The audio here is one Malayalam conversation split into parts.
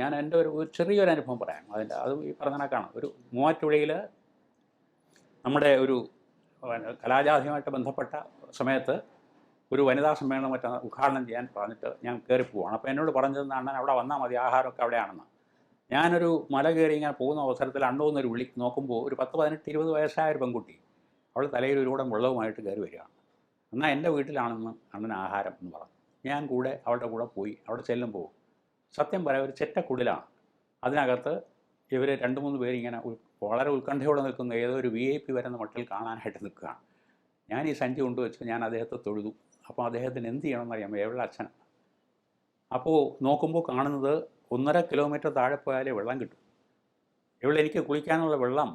ഞാൻ എന്റെ ഒരു ചെറിയൊരു അനുഭവം പറയാം. അതിന്റെ അത് ഈ പറഞ്ഞ കണക്കാണ്. ഒരു മൂവാറ്റുപുഴയിൽ നമ്മുടെ ഒരു കലാജാതിയുമായിട്ട് ബന്ധപ്പെട്ട സമയത്ത് ഒരു വനിതാ സമ്മേളനം മറ്റ ഉദ്ഘാടനം ചെയ്യാൻ പറഞ്ഞിട്ട് ഞാൻ കയറി പോവാണ്. അപ്പോൾ എന്നോട് പറഞ്ഞത് അണ്ണൻ അവിടെ വന്നാൽ മതി ആഹാരമൊക്കെ അവിടെയാണെന്ന്. ഞാനൊരു മല കയറി ഇങ്ങനെ പോകുന്ന അവസരത്തിൽ അണ്ടോന്നൊരു വിളി നോക്കുമ്പോൾ ഒരു പത്ത് പതിനെട്ട് ഇരുപത് വയസ്സായ ഒരു പെൺകുട്ടി അവൾ തലയിൽ ഒരു കൂടം വെള്ളവുമായിട്ട് കയറി വരികയാണ്. എന്നാൽ എന്റെ വീട്ടിലാണെന്ന് അണ്ണൻ ആഹാരം എന്ന് പറഞ്ഞു. ഞാൻ കൂടെ അവളുടെ കൂടെ പോയി അവിടെ ചെല്ലുമ്പോൾ സത്യം പറയാം ഒരു ചെറ്റക്കുടിലാണ് അതിനകത്ത് ഇവർ രണ്ട് മൂന്ന് പേര് ഇങ്ങനെ വളരെ ഉത്കണ്ഠയോടെ നിൽക്കുന്ന ഏതോ ഒരു വി ഐ പി വരുന്ന മട്ടിൽ കാണാനായിട്ട് നിൽക്കുകയാണ്. ഞാൻ ഈ സഞ്ചി കൊണ്ടുവച്ച് ഞാൻ അദ്ദേഹത്തെ തൊഴുതു. അപ്പോൾ അദ്ദേഹത്തിന് എന്ത് ചെയ്യണമെന്ന് അറിയാമോ എവിടെ അച്ഛൻ അപ്പോൾ നോക്കുമ്പോൾ കാണുന്നത് ഒന്നര കിലോമീറ്റർ താഴെ പോയാലേ വെള്ളം കിട്ടും. ഇവിടെ എനിക്ക് കുളിക്കാനുള്ള വെള്ളം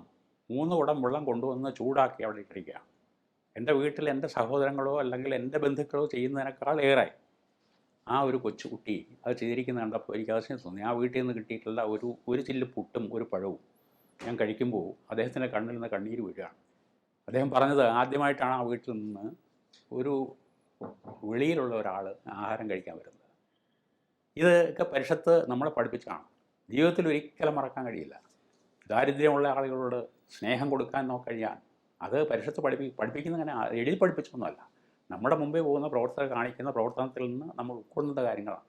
മൂന്ന് കുടം വെള്ളം കൊണ്ടുവന്ന് ചൂടാക്കി അവിടെ ഇട്ടിരിക്കുകയാണ്. എന്റെ വീട്ടിൽ എന്റെ സഹോദരങ്ങളോ അല്ലെങ്കിൽ എന്റെ ബന്ധുക്കളോ ചെയ്യുന്നതിനേക്കാൾ ഏറെ ആ ഒരു കൊച്ചുകുട്ടി അത് ചെയ്തിരിക്കുന്ന കണ്ടപ്പോൾ എനിക്ക് അതിശയം തോന്നി. ആ വീട്ടിൽ നിന്ന് കിട്ടിയിട്ടുള്ള ഒരു ഒരു ചില്ല് പുട്ടും ഒരു പഴവും ഞാൻ കഴിക്കുമ്പോൾ അദ്ദേഹത്തിന്റെ കണ്ണിൽ നിന്ന് കണ്ണീര് വീഴുകയാണ്. അദ്ദേഹം പറഞ്ഞത് ആദ്യമായിട്ടാണ് ആ വീട്ടിൽ നിന്ന് ഒരു വെളിയിലുള്ള ഒരാൾ ആഹാരം കഴിക്കാൻ വരുന്നത്. ഇതൊക്കെ പരിഷത്ത് നമ്മളെ പഠിപ്പിച്ചാണ് ജീവിതത്തിൽ ഒരിക്കലും മറക്കാൻ കഴിയില്ല. ദാരിദ്ര്യമുള്ള ആളുകളോട് സ്നേഹം കൊടുക്കാൻ നോക്കഴിയാൻ അത് പരിഷത്ത് പഠിപ്പി പഠിപ്പിക്കുന്ന അങ്ങനെ എഴുതി പഠിപ്പിച്ചൊന്നുമല്ല. നമ്മുടെ മുമ്പേ പോകുന്ന പ്രവർത്തകർ കാണിക്കുന്ന പ്രവർത്തനത്തിൽ നിന്ന് നമ്മൾ ഉൾക്കൊള്ളുന്ന കാര്യങ്ങളാണ്.